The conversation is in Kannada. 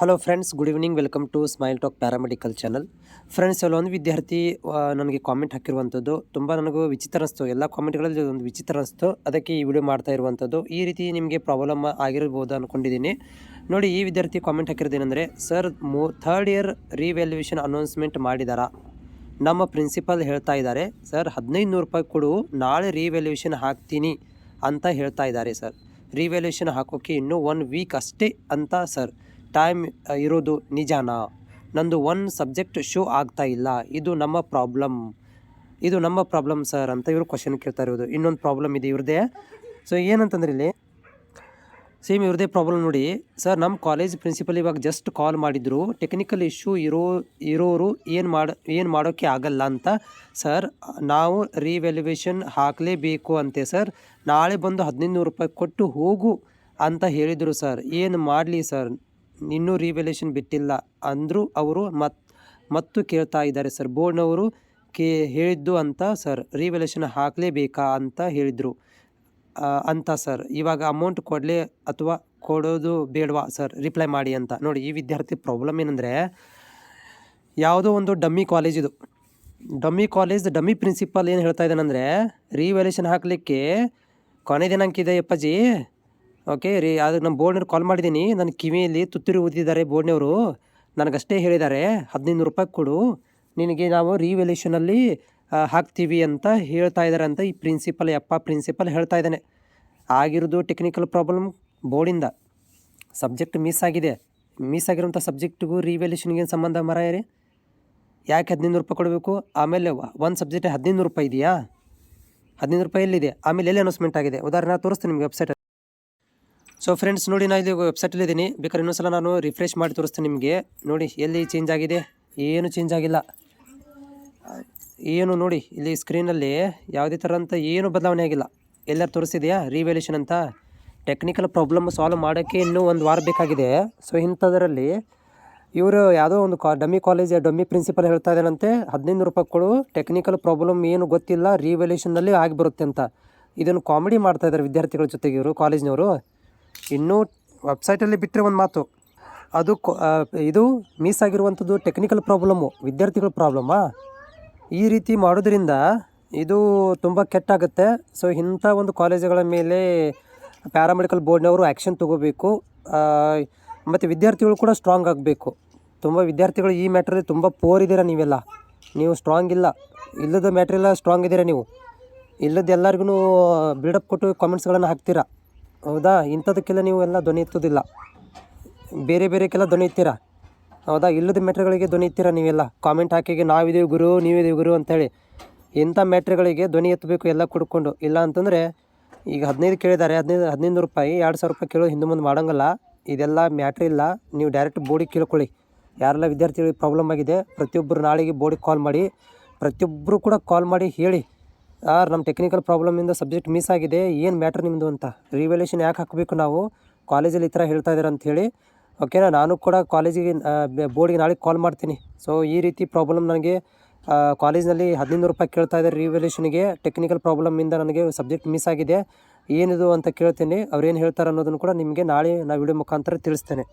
Hello friends good evening welcome to smile talk paramedical channel friends ಒಂದು ವಿದ್ಯಾರ್ಥಿ ನನಗೆ ಕಾಮೆಂಟ್ ಹಾಕಿರುವಂಥದ್ದು ತುಂಬ ನನಗೂ ವಿಚಿತ್ರ ಅನಿಸ್ತು. ಎಲ್ಲ ಕಾಮೆಂಟ್ಗಳಲ್ಲಿ ಒಂದು ವಿಚಿತ್ರ ಅನಿಸ್ತು. ಅದಕ್ಕೆ ಈ ವಿಡಿಯೋ ಮಾಡ್ತಾ ಇರುವಂಥದ್ದು ಈ ರೀತಿ ನಿಮಗೆ ಪ್ರಾಬ್ಲಮ್ ಆಗಿರ್ಬೋದು ಅಂದ್ಕೊಂಡಿದ್ದೀನಿ ನೋಡಿ, ಈ ವಿದ್ಯಾರ್ಥಿ ಕಾಮೆಂಟ್ ಹಾಕಿರೋದೇನೆಂದರೆ ಸರ್ ಮೂ ಥರ್ಡ್ ಇಯರ್ ರಿವ್ಯಾಲ್ಯೂಯೇಷನ್ ಅನೌನ್ಸ್ಮೆಂಟ್ ಮಾಡಿದಾರ? ನಮ್ಮ ಪ್ರಿನ್ಸಿಪಾಲ್ ಹೇಳ್ತಾ ಇದ್ದಾರೆ ಸರ್ ಹದಿನೈದು ನೂರು ರೂಪಾಯಿ ಕೊಡು, ನಾಳೆ ರಿವ್ಯಾಲ್ಯೂಯೇಷನ್ ಹಾಕ್ತೀನಿ ಅಂತ ಹೇಳ್ತಾ ಇದ್ದಾರೆ ಸರ್ ರಿವ್ಯಾಲ್ಯೂಯೇಷನ್ ಹಾಕೋಕ್ಕೆ ಇನ್ನೂ ಒನ್ ವೀಕ್ ಅಷ್ಟೇ ಅಂತ ಸರ್ ಟೈಮ್ ಇರೋದು ನಿಜಾನಾ? ನಂದು ಒನ್ ಸಬ್ಜೆಕ್ಟ್ ಶೋ ಆಗ್ತಾ ಇಲ್ಲ. ಇದು ನಮ್ಮ ಪ್ರಾಬ್ಲಮ್ ಇದು ನಮ್ಮ ಪ್ರಾಬ್ಲಮ್ ಸರ್ ಅಂತ ಇವರು ಕ್ವಶನ್ ಕೇಳ್ತಾ ಇರೋದು. ಇನ್ನೊಂದು ಪ್ರಾಬ್ಲಮ್ ಇದೆ ಇವ್ರದ್ದೇ ಸೊ ಏನಂತಂದ್ರೆ ಇಲ್ಲಿ ಸೇಮ್ ಇವ್ರದೇ ಪ್ರಾಬ್ಲಮ್ ನೋಡಿ. ಸರ್ ನಮ್ಮ ಕಾಲೇಜ್ ಪ್ರಿನ್ಸಿಪಲ್ ಇವಾಗ ಜಸ್ಟ್ ಕಾಲ್ ಮಾಡಿದ್ರು. ಟೆಕ್ನಿಕಲ್ ಇಶ್ಯೂ ಇರೋ, ಇರೋರು ಏನು ಮಾಡ, ಏನು ಮಾಡೋಕ್ಕೆ ಆಗಲ್ಲ ಅಂತ. ಸರ್ ನಾವು ರಿವ್ಯಾಲ್ಯೂಯೇಷನ್ ಹಾಕಲೇಬೇಕು ಅಂತೆ ಸರ್ ನಾಳೆ ಬಂದು ಹದಿನೈದು ನೂರು ರೂಪಾಯಿ ಕೊಟ್ಟು ಹೋಗು ಅಂತ ಹೇಳಿದರು ಸರ್ ಏನು ಮಾಡಲಿ ಸರ್ ಇನ್ನೂ ರಿವ್ಯಾಲ್ಯೂಯೇಷನ್ ಬಿಟ್ಟಿಲ್ಲ. ಅಂದರೂ ಅವರು ಮತ್, ಮತ್ತು ಕೇಳ್ತಾ ಇದ್ದಾರೆ, ಸರ್, ಬೋರ್ಡ್ನವರು ಕೇ, ಹೇಳಿದ್ದು ಅಂತ, ಸರ್ ರಿವ್ಯಾಲ್ಯೂಯೇಷನ್ ಹಾಕಲೇಬೇಕಾ ಅಂತ ಹೇಳಿದರು. ಅಂತ, ಸರ್, ಇವಾಗ ಅಮೌಂಟ್ ಕೊಡಲೇ ಅಥವಾ ಕೊಡೋದು ಬೇಡವಾ, ಸರ್ ರಿಪ್ಲೈ ಮಾಡಿ ಅಂತ. ನೋಡಿ, ಈ ವಿದ್ಯಾರ್ಥಿ ಪ್ರಾಬ್ಲಮ್ ಏನಂದರೆ, ಯಾವುದೋ ಒಂದು ಡಮ್ಮಿ ಕಾಲೇಜ್ ಇದು. ಡಮ್ಮಿ ಕಾಲೇಜ್ ಡಮ್ಮಿ ಪ್ರಿನ್ಸಿಪಾಲ್ ಏನು ಹೇಳ್ತಾ ಇದ್ದಾನಂದರೆ ರಿವ್ಯಾಲ್ಯೂಷನ್ ಹಾಕಲಿಕ್ಕೆ ಕೊನೆ ದಿನಾಂಕ ಇದೆ ಅಪ್ಪಾಜಿ. ಓಕೆ ರೀ, ಅದು ನಮ್ಮ ಬೋರ್ಡ್ನವ್ರು ಕಾಲ್ ಮಾಡಿದ್ದೀನಿ ನನ್ನ ಕಿವಿಯಲ್ಲಿ ತುತ್ತಿರು ಊದಿದ್ದಾರೆ ಬೋರ್ಡ್ನವರು. ನನಗಷ್ಟೇ ಹೇಳಿದ್ದಾರೆ, ಹದಿನೈದು ರೂಪಾಯಿ ಕೊಡು. ನಿನಗೆ ನಾವು ರಿವ್ಯಾಲ್ಯೂಷನಲ್ಲಿ ಹಾಕ್ತೀವಿ ಅಂತ ಹೇಳ್ತಾ ಇದ್ದಾರೆ ಅಂತ ಈ ಪ್ರಿನ್ಸಿಪಲ್ ಯಪ್ಪ ಪ್ರಿನ್ಸಿಪಲ್ ಹೇಳ್ತಾ ಇದ್ದಾನೆ. ಆಗಿರೋದು ಟೆಕ್ನಿಕಲ್ ಪ್ರಾಬ್ಲಮ್ ಬೋರ್ಡಿಂದ. ಸಬ್ಜೆಕ್ಟ್ ಮಿಸ್ ಆಗಿದೆ. ಮಿಸ್ ಆಗಿರುವಂಥ ಸಬ್ಜೆಕ್ಟಿಗೂ ರಿವ್ಯಾಲ್ಯೂಷನ್ಗೆ ಏನು ಸಂಬಂಧ ಮರ ರೀ? ಯಾಕೆ ಹದಿನೈದು ರೂಪಾಯಿ ಕೊಡಬೇಕು? ಆಮೇಲೆ ಒಂದು ಸಬ್ಜೆಕ್ಟ್ ಹದಿನೈದು ರೂಪಾಯಿ ಇದೆಯಾ? ಹದಿನೈದು ರೂಪಾಯಿ ಎಲ್ಲಿದೆ? ಆಮೇಲೆ ಎಲ್ಲಿ ಅನೌನ್ಸ್ಮೆಂಟ್ ಆಗಿದೆ? ಉದಾಹರಣೆ ತೋರಿಸ್ತೀನಿ ನಿಮಗೆ ವೆಬ್ಸೈಟ್ ಸೊ ಫ್ರೆಂಡ್ಸ್ ನೋಡಿ ನಾನು ಇದು ವೆಬ್ಸೈಟಲ್ಲಿ ಇದ್ದೀನಿ ಬೇಕಾದ್ರೆ ಇನ್ನೊಂದ್ಸಲ ನಾನು ರಿಫ್ರೆಶ್ ಮಾಡಿ ತೋರಿಸ್ತೀನಿ ನಿಮಗೆ. ನೋಡಿ, ಎಲ್ಲಿ ಚೇಂಜ್ ಆಗಿದೆ? ಏನು ಚೇಂಜ್ ಆಗಿಲ್ಲ. ಏನು ನೋಡಿ, ಇಲ್ಲಿ ಸ್ಕ್ರೀನಲ್ಲಿ ಯಾವುದೇ ಥರ ಅಂತ ಏನು ಬದಲಾವಣೆ ಆಗಿಲ್ಲ. ಎಲ್ಲರೂ ತೋರಿಸಿದೆಯಾ? ರಿವ್ಯಾಲ್ಯೂಷನ್ ಅಂತ. ಟೆಕ್ನಿಕಲ್ ಪ್ರಾಬ್ಲಮ್ ಸಾಲ್ವ್ ಮಾಡೋಕ್ಕೆ ಇನ್ನೂ ಒಂದು ವಾರ ಬೇಕಾಗಿದೆ. ಸೊ ಇಂಥದ್ರಲ್ಲಿ ಇವರು ಯಾವುದೋ ಒಂದು ಕಾ ಡಮ್ಮಿ ಕಾಲೇಜ್ ಡಮ್ಮಿ ಪ್ರಿನ್ಸಿಪಲ್ ಹೇಳ್ತಾ ಇದ್ದಾನಂತೆ ಹದಿನೈದು ರೂಪಾಯಿ ಕೊಡು ಟೆಕ್ನಿಕಲ್ ಪ್ರಾಬ್ಲಮ್ ಏನು ಗೊತ್ತಿಲ್ಲ ರಿವ್ಯಾಲ್ಯೂಷನ್ನಲ್ಲಿ ಆಗಿಬರುತ್ತೆ ಅಂತ. ಇದನ್ನು ಕಾಮಿಡಿ ಮಾಡ್ತಾ ಇದ್ದಾರೆ ವಿದ್ಯಾರ್ಥಿಗಳ ಜೊತೆಗೆ ಇವರು ಕಾಲೇಜ್ನವರು ಇನ್ನೂ ವೆಬ್ಸೈಟಲ್ಲಿ ಬಿಟ್ಟರೆ ಒಂದು ಮಾತು. ಅದು ಇದು ಮಿಸ್ ಆಗಿರುವಂಥದ್ದು ಟೆಕ್ನಿಕಲ್ ಪ್ರಾಬ್ಲಮ್ಮು ವಿದ್ಯಾರ್ಥಿಗಳ ಪ್ರಾಬ್ಲಮ್ಮಾ ಈ ರೀತಿ ಮಾಡೋದ್ರಿಂದ ಇದು ತುಂಬ ಕೆಟ್ಟಾಗುತ್ತೆ. ಸೊ ಇಂಥ ಒಂದು ಕಾಲೇಜುಗಳ ಮೇಲೆ ಪ್ಯಾರಾಮೆಡಿಕಲ್ ಬೋರ್ಡ್ನವರು ಆ್ಯಕ್ಷನ್ ತೊಗೋಬೇಕು. ಮತ್ತು ವಿದ್ಯಾರ್ಥಿಗಳು ಕೂಡ ಸ್ಟ್ರಾಂಗ್ ಆಗಬೇಕು. ತುಂಬ ವಿದ್ಯಾರ್ಥಿಗಳು ಈ ಮ್ಯಾಟ್ರಲ್ಲಿ ತುಂಬ ಪೋರ್ ಇದ್ದೀರಾ ನೀವೆಲ್ಲ? ನೀವು ಸ್ಟ್ರಾಂಗ್ ಇಲ್ಲ. ಇಲ್ಲದ ಮ್ಯಾಟ್ರೆಲ್ಲ ಸ್ಟ್ರಾಂಗ್ ಇದ್ದೀರಾ ನೀವು? ಇಲ್ಲದ ಎಲ್ಲರಿಗೂ ಬಿಲ್ಡಪ್ ಕೊಟ್ಟು ಕಾಮೆಂಟ್ಸ್ಗಳನ್ನು ಹಾಕ್ತೀರಾ? ಹೌದಾ? ಇಂಥದಕ್ಕೆಲ್ಲ ನೀವು ಎಲ್ಲ ಧ್ವನಿ ಎತ್ತೋದಿಲ್ಲ. ಬೇರೆ ಬೇರೆಕ್ಕೆಲ್ಲ ಧ್ವನಿ ಎತ್ತೀರಾ? ಹೌದಾ? ಇಲ್ಲದ ಮ್ಯಾಟ್ರ್ಗಳಿಗೆ ಧ್ವನಿ ಎತ್ತೀರಾ ನೀವೆಲ್ಲ? ಕಾಮೆಂಟ್ ಹಾಕಿಗೆ ನಾವಿದ್ದೀವಿ ಗುರು ನೀವಿದ್ದೀವಿ ಗುರು ಅಂತೇಳಿ. ಇಂಥ ಮ್ಯಾಟ್ರ್ಗಳಿಗೆ ಧ್ವನಿ ಎತ್ತಬೇಕು ಎಲ್ಲ ಕುಡ್ಕೊಂಡು. ಇಲ್ಲ ಅಂತಂದರೆ, ಈಗ ಹದಿನೈದು ಕೇಳಿದ್ದಾರೆ. ಹದಿನೈದು ಹದಿನೈದು ರೂಪಾಯಿ, ಎರಡು ಸಾವಿರ ರೂಪಾಯಿ ಕೇಳೋ ಹಿಂದೆ ಮುಂದೆ ಮಾಡೋಂಗಲ್ಲ. ಇದೆಲ್ಲ ಮ್ಯಾಟ್ರ್ ಇಲ್ಲ. ನೀವು ಡೈರೆಕ್ಟ್ ಬೋರ್ಡಿಗೆ ಕೇಳ್ಕೊಳ್ಳಿ. ಯಾರೆಲ್ಲ ವಿದ್ಯಾರ್ಥಿಗಳಿಗೆ ಪ್ರಾಬ್ಲಮ್ ಆಗಿದೆ, ಪ್ರತಿಯೊಬ್ಬರು ನಾಳೆಗೆ ಬೋರ್ಡಿಗೆ ಕಾಲ್ ಮಾಡಿ. ಪ್ರತಿಯೊಬ್ಬರು ಕೂಡ ಕಾಲ್ ಮಾಡಿ ಹೇಳಿ. ಯಾರು ನಮ್ಮ ಟೆಕ್ನಿಕಲ್ ಪ್ರಾಬ್ಲಮಿಂದ ಸಬ್ಜೆಕ್ಟ್ ಮಿಸ್ ಆಗಿದೆ, ಏನು ಮ್ಯಾಟ್ರ್ ನಿಮ್ಮದು ಅಂತ? ರಿವ್ಯಾಲ್ಯೂಷನ್ ಯಾಕೆ ಹಾಕಬೇಕು ನಾವು? ಕಾಲೇಜಲ್ಲಿ ಈ ಥರ ಹೇಳ್ತಾ ಇದ್ದಾರೆ ಅಂತ ಹೇಳಿ. ಓಕೆನಾ ನಾನು ಕೂಡ ಕಾಲೇಜಿಗೆ ಬೋರ್ಡಿಗೆ ನಾಳೆ ಕಾಲ್ ಮಾಡ್ತೀನಿ. ಸೊ ಈ ರೀತಿ ಪ್ರಾಬ್ಲಮ್ ನನಗೆ ಕಾಲೇಜ್ನಲ್ಲಿ ಹದಿನೈದು ರೂಪಾಯಿ ಕೇಳ್ತಾ ಇದ್ದಾರೆ ರಿವ್ಯಾಲ್ಯೂಷನ್ಗೆ ಟೆಕ್ನಿಕಲ್ ಪ್ರಾಬ್ಲಮಿಂದ ನನಗೆ ಸಬ್ಜೆಕ್ಟ್ ಮಿಸ್ ಆಗಿದೆ. ಏನಿದು ಅಂತ ಕೇಳ್ತೀನಿ. ಅವ್ರು ಏನು ಹೇಳ್ತಾರೆ ಅನ್ನೋದನ್ನು ಕೂಡ ನಿಮಗೆ ನಾಳೆ ನಾವು ವಿಡಿಯೋ ಮುಖಾಂತರ ತಿಳಿಸ್ತೇನೆ.